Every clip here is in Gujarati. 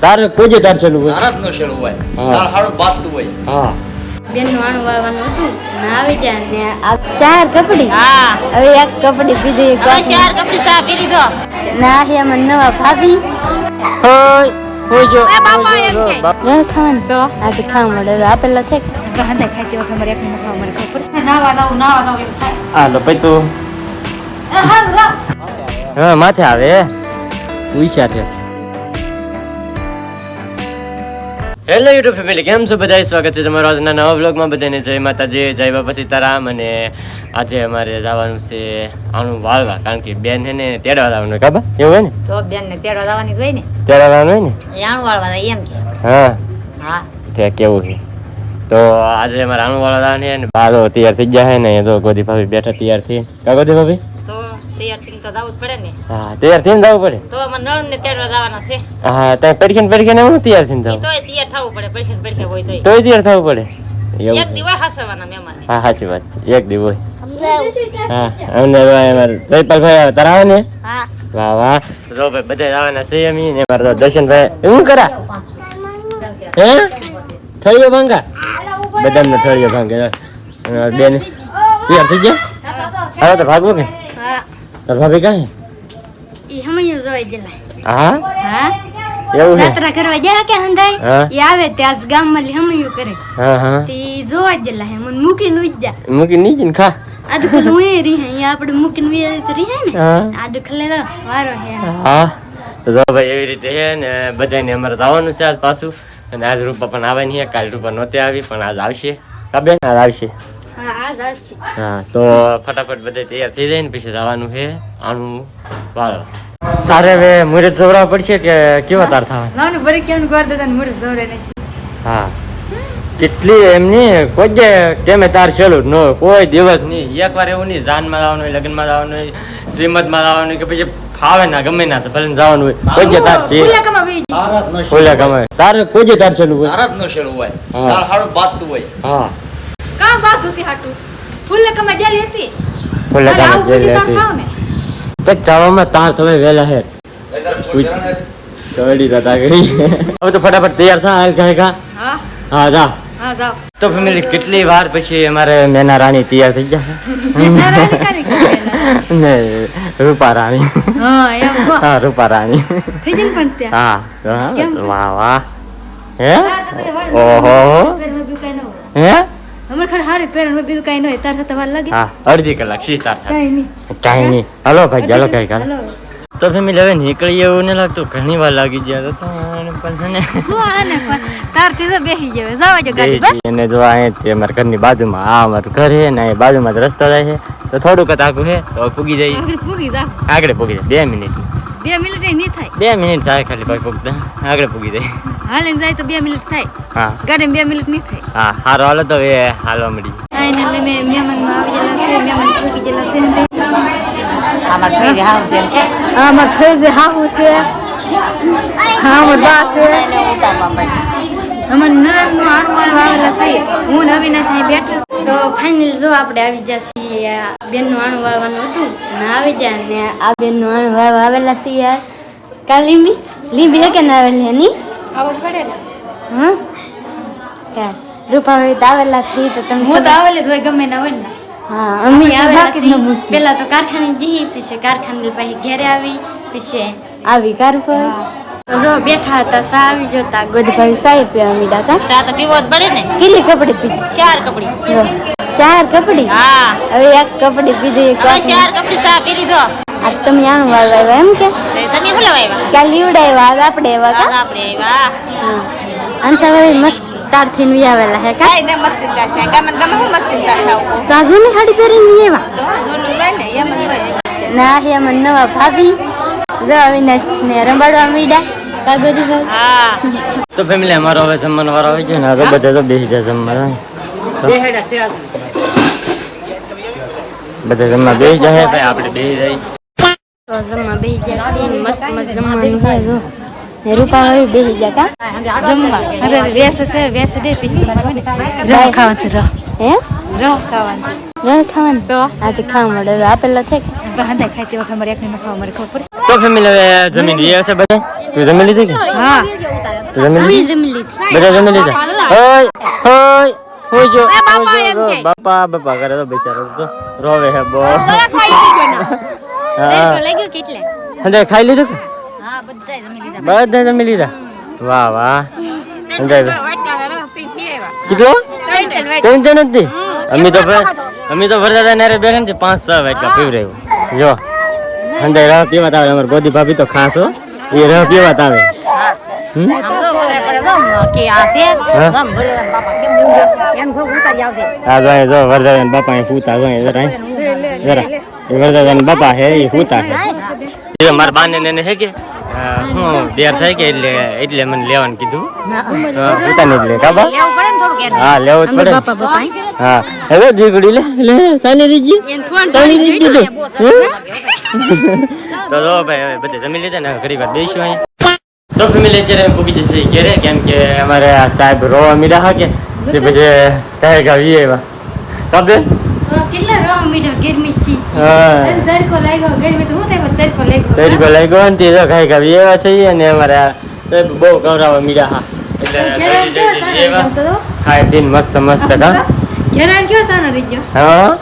તારે કોજે તાર છેલું હોય? તારા નો છેલું હોય. તાર હાડું બાતું હોય. હા. બેનનું આણું વાળવાનું હતું ને આવી જાય ને આ ચાર કપડી? હા. હવે એક કપડી બીજી એક હવે ચાર કપડી સા પીરી દો ના હે મન નવા ભાભી. હોય હોય જો એ બાપા એમ કે. ન ખાવાનું. તો? આજે ખાવા મળે. આપેલા છે ગહંદા ખાતી વખત મારે એકને ખાવા મારે ખબર નાવા દઉં નાવા દઉં એવું થાય. હા લો ભાઈ તું. એ હારું લાવ હા માથે આવે. વિચાર છે હેલો યુટ્યુબ ફેમિલી કેમ છો બધા સ્વાગત છે તમારો આજના નવા વ્લોગમાં બધાને જય માતાજી જય બાપા સીતારામ અને આજે અમારે જવાનું છે આનું વાળવા. કારણ કે બેન હે ને તેડવા જવાનું કાબા એવું હોય ને? તો બેન ને તેડવા જવાની હોય ને? તેડવા જવાનું હોય ને? આણું વાળવા એમ કે. હા. હા. તે કેવું છે? તો આજે અમારે આણું વાળા જવાનું છે ને બારો તૈયાર થઈ ગયા છે ને એ તો ગોદી ભાભી બેઠા તૈયાર થઈ કા ગોદી ભાભી? તૈયાર થઈને તો જવું પડે ને. હા તૈયાર થઈને જવું પડે? તો અમારે નણંદ ને તેડવા જવાના છે. હા ત્યાં પડખે પડખે ને હું તૈયાર થઈને જવું તોય તૈયાર થવું પડે પડખે પડખે હોય તોય. તોય તૈયાર થવું પડે? એક દિવસ હસવાના મહેમાન. હા સાચી વાત એક દિવસ હા અમને તારા આવે ને? હા. વાહ વાહ. તો જો ભાઈ બધા આવવાના છે એમ ને મારે દર્શન ભાઈ શું કરા? હે? થળિયો ભાંગા? બદામનો થળિયો ભાંગે. બેન તૈયાર થઈ ગયા? હવે તો ભાગવું કે? હા તો ભાભી કાંઈ ઈ હમયું જોઈ જલા હા? હા? એવું જાત્રા કરવા ગયા કે હંધાઈ હા. આવે ત્યાં ગામમાં હમયું કરે. હા હા. તી જોવા જલા હે મને મૂકીને ઉઈ જા મૂકી નહીં ને ખા. આ તો પેલું હું હે આપણે મૂકીને વી તો રહી હે ને? હા. આ દુખલે તો વારો હે હા. તો જો ભાઈ એવી રીતે ને બધાને અમારે આવવાનું છે આજ પાછું. અને આજ રૂપા પણ આવે છે કાલ રૂપા નહોતી આવી પણ આજ આવશે. કાબેન આજ આવશે. હા તો ફટાફટ બધા તૈયાર થઈ જાય ને પછી જવાનું છે આનું વાળવા તારે હવે મુહૂર્ત જોવડાવવા પડશે કે કેવા તાર થવા નાનું ભરી કેમ ગોર દેતા મુરે જોવરે હા. કેટલી એમની કોઈ જે કેમે તાર છેલું ન કોઈ દિવસ નહીં. એકવાર એવું નહીં જાનમાં જવાનું હોય લગ્નમાં જવાનું હોય શ્રીમદમાં જવાનું હોય કે પછી ફાવે ના ગમે ના તો ભલે જવાનું હોય કોઈ જે તાર છે. ખોલ્યા કમાય તારે કોઈ જે તાર છેલું હોય? તારા જ નો છેલું હોય. તાર હાડું બાતું હોય. હા. કામ વાત હતી હાટુ? પુલાકામાં જેલી હતી. પછી તાર ખાવ તો જવામાં તાર તમે વહેલા હે. તોડી તો ગઈ. હવે તો ફટાફટ તૈયાર થા હાલ કાંઈ કા હા. હા જા. હા જા તો ફેમિલી કેટલી વાર પછી અમારે મેના રાણી તૈયાર થઈ કરે ને રૂપા રાણી. હા એમ હા રૂપા રાણી. થઈ જાય પણ ત્યાં? હા વાહ વાહ. હે? ઓહો. હે? અમારે ખર હારે પહેરવાનું બીજું કાંઈ ન હોય. તાર સાથે વાર લાગે? હા અડધી કલાક સી તાર થાય કાંઈ નહીં. કાંઈ નહીં. હાલો ભાઈ ચાલો કઈ કાલ તો ફેમિલી હવે નીકળી એવું ને લાગતું. ઘણી વાર લાગી ગયા તો પણ ને. પણ? તારથી તો બેસી જવે જાવા જો ગાડી બસ. એને જો અહીંથી અમારા ઘરની બાજુમાં આ અમારું ઘર છે ને અહીં બાજુમાં રસ્તો જાય છે. તો થોડુંક જ આગું છે તો પૂગી જાય આગળ પૂગી જાવ આગળ પૂગી જાય બે મિનિટ. બે મિનિટ નહીં થાય. બે મિનિટ થાય ખાલી ભાઈ પુગતા આગળ પૂગી જાય હાલીને જાય તો બે મિનિટ થાય. હા. ગાડી બે મિનિટ નહીં થાય. હા હારો હાલો તો એ હાલવા મળી જાય મે આવી ગયેલા છે મહેમાન પૂગી ગયેલા છે. અમાર બા છે. અમાર નરમનું આવેલા છે. હું નવીના સાહેબ બેઠો. તો ફાઇનલ જો આપણે આવી જશે. બેનનું આણું વાળવાનું હતું. ને આવી જાય ને આ બેનનું આણું આવેલા છે યાર કાલ લીંબી લીંબી હે કે ના આવેલી એની? આવો પડે ને. હા કા રૂપા ભાઈ તો આવેલા થઈ તો તમે હું તો આવેલી જ હોય ગમે ના હોય ને. હા અમે તો આવેલા છીએ. મૂકી. પેલા તો કારખાને જઈ પછી કારખાને પછી ઘરે આવી પછી આવી કાર પર જો બેઠા હતા સા આવી જોતા. ગોદભાઈ સાહેબ પીવા મીડા કા સા તો પીવો જ પડે ને. કેટલી કપડી પીધી ચાર કપડી. ચાર કપડી? હા. હવે એક કપડી પીધી એક હવે ચાર કપડી સા પી લીધો આ તમે આનું વાળવા એમ કે? તમે શું લેવા આવ્યા? કાલ લીવડાવ્યા આજ આપણે એવા કા? આપણે આવ્યા. અંસા ભાઈ મસ્ત તાર થઈને વી આવેલા હે કા? ને મસ્તી થાય ગમે ગમે હું મસ્તી થાય તો તા જૂની સાડી પહેરીને વી આવ્યા? તો જૂનું હોય ને એમ જ હોય ના હે મને નવા ભાભી. જો અવિનાશ ને રંબાડવા મીડા કા હા. તો ફેમિલી અમારો હવે જમવાનો વારો આવી ગયો ને હવે બધા તો બેસી જાય જમવા. બધા જમવા બે જાય ભાઈ આપણે બે જાય તો જમવા બેસી ગયા મસ્ત મસ્ત જમવાનું છે. રૂપા હોય બે ગયા કા જમવા. અરે વેસ છે વેસ દે પિસ્તી રહ ખાવાનું છે રહ. હે? રહ ખાવાનું છે. ખાવાનું? તો? આ તો ખાવા મળે. હવે છે કે? ખાતી વખત મારે એકને ખાવા મારે ખબર તો ફેમિલી હવે જમીન રહી હશે બધા? તું જમી લીધી કે? હા. તું જમી લીધી? બધા જમી લીધા? હોય હોય. હોય જો બાપા. બાપા બાપા કરે તો બિચારો તો રોવે હે બો. હા. ખાઈ લીધું હા બધા જમી લીધા. બધા જમી લીધા. વાહ વાહ. કીધું? ટેન્શન જ નહીં અમે તો અમે તો ભરતા નારે બેઠા ને પાંચ છ વાટકા પીવરાયું જો અંદર રહ પીવા આવે અમારે ગોદી ભાભી તો ખાસ હો. એ રહ પીવા આવે આ જાય જો વરદાન જરા જરા. વરદાન બાપા હે એ ફૂતા હે. મારા બાને ને હે કે? હું દેર થાય કે એટલે એટલે મને લેવાનું કીધું. પોતાને જ લે હા લેવું જ પડે. હા. હવે દીકડી લે લે તો જો ભાઈ બધે જમી લીધા ને ઘડી વાર બેસ્યું અહીંયા તો ફેમિલી અત્યારે પૂકી જશે ઘેરે કેમ કે અમારે આ સાહેબ રોવા મીડા હા કે તે પછી કહે કે એવા કેટલા ગરમી સી હા. તડકો લાગ્યો ગરમી તો હું થાય લાગ્યો તરીકો લાગ્યો ને તે તો એવા છે અને અમારે સાહેબ બહુ ગૌરવ મીડા હા. એટલે ખાઈ પીને મસ્ત મસ્ત કા? ઘેરાણ કયો સાનો રહી હા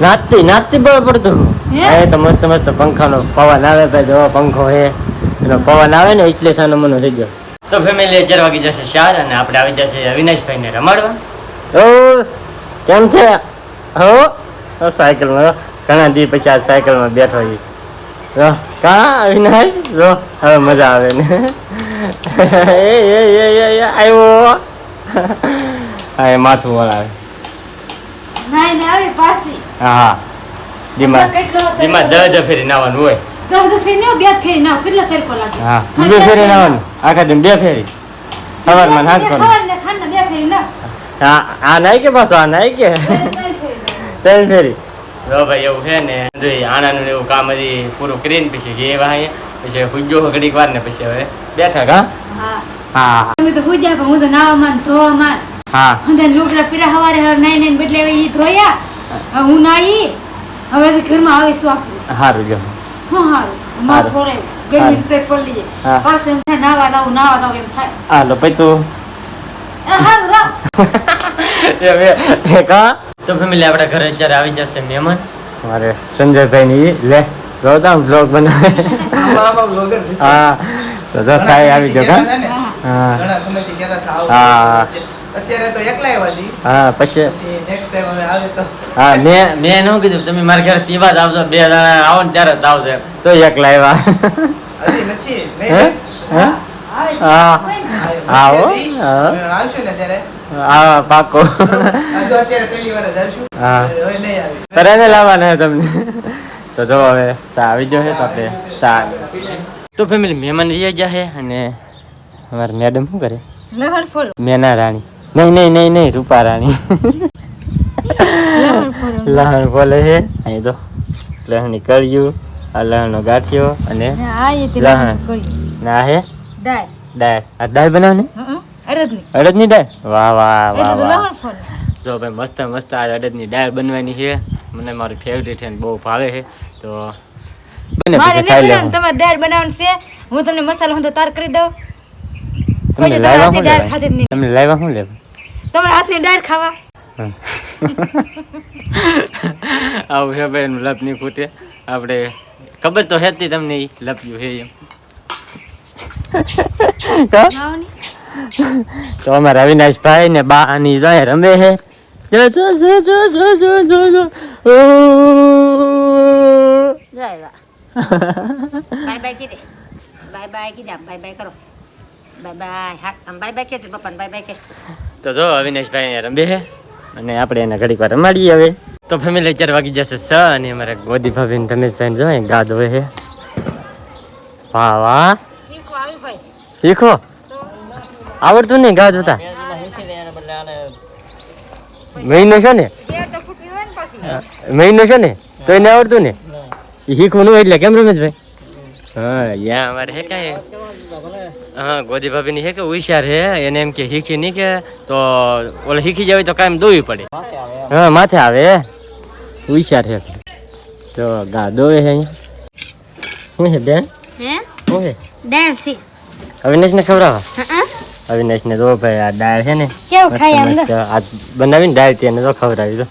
નાચતી નાચતી બળ પડતું. હે? તો મસ્ત મસ્ત પંખાનો પવન આવે ભાઈ જો પંખો હે. એનો પવન આવે ને એટલે સાનો મનો થઈ ગયો. તો ફેમિલી ચાર વાગી જશે ચાર અને આપણે આવી જશે અવિનાશભાઈ ને રમાડવા. ઓ કેમ છે? હો સાયકલમાં ઘણા દી પછી આ સાયકલમાં બેઠો છે જો કા અવિનાશ? જો હવે મજા આવે ને. એ એ એ આવ્યો હા એ માથું વળાવે. નાઈ ને આવે પાછી. હા દીમાં દહ દહ ફેરી નાવાનું હોય. દસ દસ ફેરી બે ફેરી ના કેટલો તડકો લાગે? હા બે ફેરી નાવાનું આખા દિન બે ફેરી. સવારમાં નાચ કરો ખબર ને ખાંડ બે ફેરી ના? હા આ નહીં કે પાછો આ નહીં કે? ત્રણ ફેરી. જો ભાઈ એવું છે ને જોઈ આણાનું ને એવું કામ હજી પૂરું કરીને પછી ગયા અહીંયા પછી હુજ્જો ઘડીક વાર ને પછી હવે બેઠા કા? હા. હા. તમે તો હુજ્યા પણ હું તો નાવામાં ધોવામાં હા. અંદર લુગડા પીરા હવારે હવાર નાઈ નાઈને બદલે હવે એ ધોયા. હું નાઈ હવે તો ઘરમાં આવી સ્વાખી સારું જો. હાલો. પછી તું. તો ફેમિલી આપણા ઘરે અત્યારે આવી જશે મહેમાન. મારે સંજયભાઈ ની લે રોતા બ્લોગ બનાવે. હા તો જો આવી જો હા. હા. હા હા પછી? હા મેં મેં એનું કીધું તમે મારા ઘરે પીવા જ આવજો બે જણા આવો ને ત્યારે જ આવજો તો એક લાવ્યા. હે? હે? હા આવો હા. પાકો હા. લાવવાના તમને? તો જો હવે ચા આવી ગયો છે તો આપણે ચા તો ફેમિલી મહેમાન રહી ગયા છે અને અમારા મેડમ શું કરે? મેના રાણી. નહીં નહીં નહીં નહીં રૂપા રાણી. લહણ ફોલે છે. અહીં તો લહણ કર્યું આ લહણનો ગાંઠિયો અને લહણ. લહણ ના હે દાળ. દાળ. આ દાળ બનાવ ને હં. અરદની દાળ? વાહ વાહ વાહ વાહ. જો ભાઈ મસ્ત મસ્ત આ અડદની દાળ બનવાની છે. મને મારી ફેવરેટ છે બહુ ભાવે છે. તો બને પછી ખાઈ લેવું. તમારે દાળ બનાવવાનું છે. હું તમને મસાલો હું તો તાર કરી દઉં. તમને લાવ્યા તમને શું લેવા તમારા હાથની દાળ ખાવા. આવું છે બેન લપની ફૂટે આપણે ખબર તો હેતી તમને લપ્યું છે એમ. તો અમારા અવિનાશભાઈ ને બા આની જાય રમે છે. જો જો જો જો જો જો જો જો બાય બાય કીધે. બાય બાય કીધા બાય બાય કરો. બાય બાય હા બાય બાય કહેતી પપ્પા બાય બાય કે તો જો અવિનાશભાઈ રમે છે. અને આપણે એને ઘડીક વાર રમાડીએ હવે. તો ફેમિલી ચાર વાગી જશે સ અને અમારા ગોદી ભાભી ને રમેશભાઈ જો અહીં ગા ધોવે છે. વાહ વાહ. શીખો. આવડતું નહીં ગા ધોતા મહિનો છે ને? મહિનો છે ને? તો એને આવડતું ને ઈ શીખવું ન હોય એટલે કેમ રમેશભાઈ? હા યા અમારે હે કાંઈ? હા ગોદી ભાભી ની હે કે હોશિયાર હે? એને એમ કે શીખી નહીં કે તો ઓલે શીખી જવી તો કાંઈ દોવી પડે. હા માથે આવે હોશિયાર છે તો ગા દોવે છે અહીંયા. શું છે બેન? શું છે દાળ છે. અવિનાશને ખવડાવવા હં? અવિનાશને જો ભાઈ આ દાળ છે ને. કેવું ખાય અંદર આ બનાવીને દાળ તેને તો ખવડાવી દો.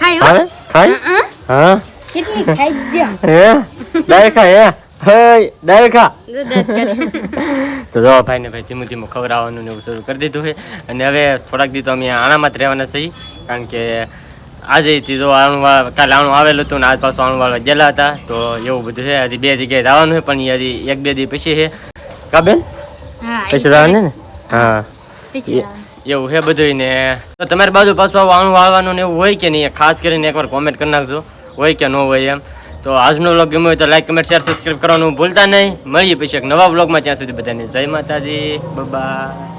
ખાય હવે ખાય? હા કેટલી ખાઈ જ હે? દાળ ખા હે? હે દાળ ખા. તો જો ભાઈને ભાઈ ધીમું ધીમું ખવડાવવાનું ને એવું શરૂ કરી દીધું છે. અને હવે થોડાક દી તો અમે આણામાં જ રહેવાના છીએ કારણ કે આજે થી આણું કાલે આણું આવેલું હતું ને આજ પાછું આણું ગયેલા હતા તો એવું બધું છે. હજી બે જગ્યાએ જવાનું છે પણ હજી એક બે દી પછી છે. કા બેન? હા પછી જવાનું ને? હા. એવું છે બધું ને તો તમારી બાજુ પાછું આણું વાળવાનું ને એવું હોય કે નહીં? ખાસ કરીને એકવાર કોમેન્ટ કરી નાખજો. હોય કે ન હોય એમ. તો આજનો વ્લોગ ગમ્યો હોય તો લાઈક કમેન્ટ શેર સબસ્ક્રાઈબ કરવાનું ભૂલતા નહીં. મળીએ પછી એક નવા વ્લોગમાં ત્યાં સુધી બધાને જય માતાજી. બાય